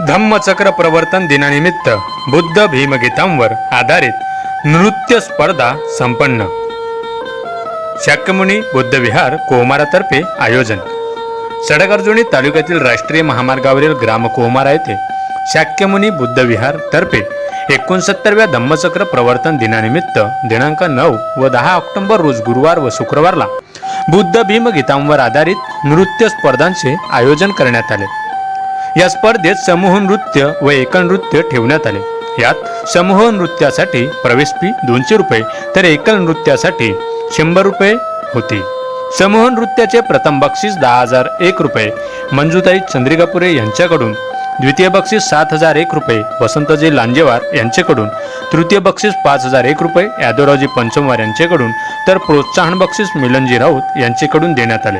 धम्मचक्र प्रवर्तन दिनानिमित्त बुद्ध भीमगीतांवर आधारित नृत्य स्पर्धा संपन्न. शाक्यमुनी बुद्धविहार कोमारातर्फे आयोजन. सडकर्जुनी तालुक्यातील राष्ट्रीय महामार्गावरील ग्राम कोमारा येथे शाक्यमुनी बुद्धविहार तर्फे एकोणसत्तरव्या धम्मचक्र प्रवर्तन दिनानिमित्त दिनांक नऊ व दहा ऑक्टोबर रोज गुरुवार व शुक्रवारला बुद्ध भीम गीतांवर आधारित नृत्य स्पर्धांचे आयोजन करण्यात आले. या स्पर्धेत समूह नृत्य व एकल नृत्य ठेवण्यात आले. यात समूह नृत्यासाठी प्रवेश फी दोनशे रुपये तर एकल नृत्यासाठी शंभर रुपये होती. समूह नृत्याचे प्रथम बक्षीस दहा हजार एक रुपये मंजुताई चंद्रिकापुरे यांच्याकडून द्वितीय बक्षीस सात हजार एक रुपये वसंतजी लांजेवार यांच्याकडून तृतीय बक्षीस पाच हजार एक रुपये यादवरावजी पंचमवार यांच्याकडून तर प्रोत्साहन बक्षीस मिलनजी राऊत यांच्याकडून देण्यात आले.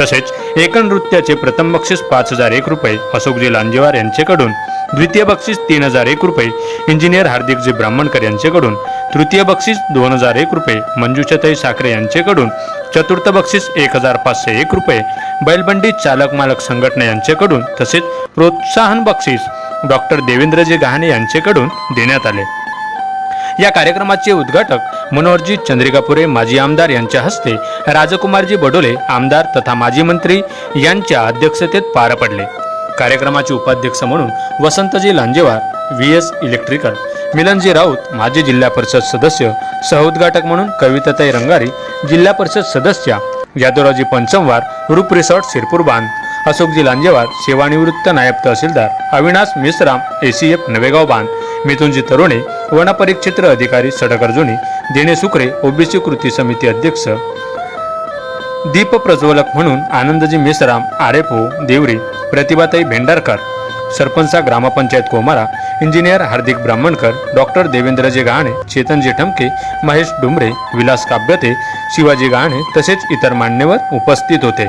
तसेच एकन नृत्याचे प्रथम बक्षीस पाच हजार एक रुपये अशोकजी लांजेवार यांच्याकडून द्वितीय बक्षीस तीन हजार एक रुपये इंजिनियर हार्दिकजी ब्राह्मणकर यांच्याकडून तृतीय बक्षीस दोन हजार एक रुपये मंजुषाताई साखरे यांच्याकडून चतुर्थ बक्षीस एक हजार पाचशे एक रुपये बैलबंडी चालक मालक संघटना यांच्याकडून तसेच प्रोत्साहन बक्षीस डॉक्टर देवेंद्रजी गहाणे यांच्याकडून देण्यात आले. या कार्यक्रमाचे उद्घाटक मनोहरजी चंद्रिकापुरे माजी आमदार यांच्या हस्ते राजकुमारजी बडोले आमदार तथा माजी मंत्री यांच्या अध्यक्षतेत पार पडले. कार्यक्रमाचे उपाध्यक्ष म्हणून Vasantji Lanjewar V S electrical Milanji Raut माजी जिल्हा परिषद सदस्य सहउद्घाटक म्हणून कविताताई रंगारी जिल्हा परिषद सदस्य यादवरावजी पंचमवार रूप रिसॉर्ट शिरपूर बांध अशोकजी लांजेवार सेवानिवृत्त नायब तहसीलदार अविनाश मिश्राम एसीएफ नवेगाव बांध मिथुनजी तरुणे वनपरिक्षेत्र अधिकारी सडक अर्जुनी देणे सुकरे ओबीसी कृती समिती अध्यक्ष दीप प्रज्वलक म्हणून आनंदजी मेसराम आरेपो हो, देवरी प्रतिभाताई भेंडारकर सरपंचा ग्रामपंचायत कोमारा इंजिनियर हार्दिक ब्राह्मणकर डॉक्टर देवेंद्रजी गहाणे चेतनजी ठमके महेश डुमरे विलास काब्यते शिवाजी गहाणे तसेच इतर मान्यवर उपस्थित होते.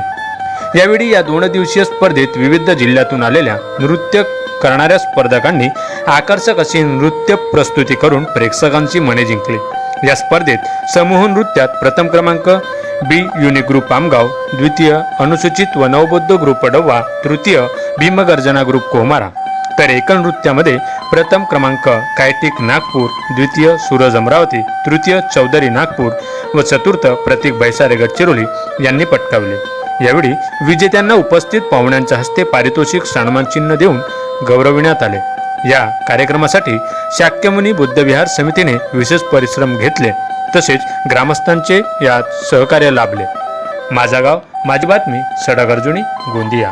यावेळी या दोन दिवसीय स्पर्धेत विविध जिल्ह्यातून आलेल्या नृत्य करणाऱ्या स्पर्धकांनी आकर्षक अशी नृत्य प्रस्तुती करून प्रेक्षकांची मने जिंकली. या स्पर्धेत समूह नृत्यात प्रथम क्रमांक बी युनिक ग्रुप आमगाव द्वितीय अनुसूचित व नवबुद्ध ग्रुप डव्वा तृतीय भीमगर्जना ग्रुप कोमारा तर एकल नृत्यामध्ये प्रथम क्रमांक कायटिक नागपूर द्वितीय सूरज अमरावती तृतीय चौधरी नागपूर व चतुर्थ प्रतीक भैसारे गडचिरोली यांनी पटकावले. यावेळी विजेत्यांना उपस्थित पाहुण्यांच्या हस्ते पारितोषिक सन्मानचिन्ह देऊन गौरविण्यात आले. या कार्यक्रमासाठी शाक्यमुनी बुद्धविहार समितीने विशेष परिश्रम घेतले तसेच ग्रामस्थांचे यात सहकार्य लाभले. माझा गाव माझी बातमी सडागर्जुनी गोंदिया.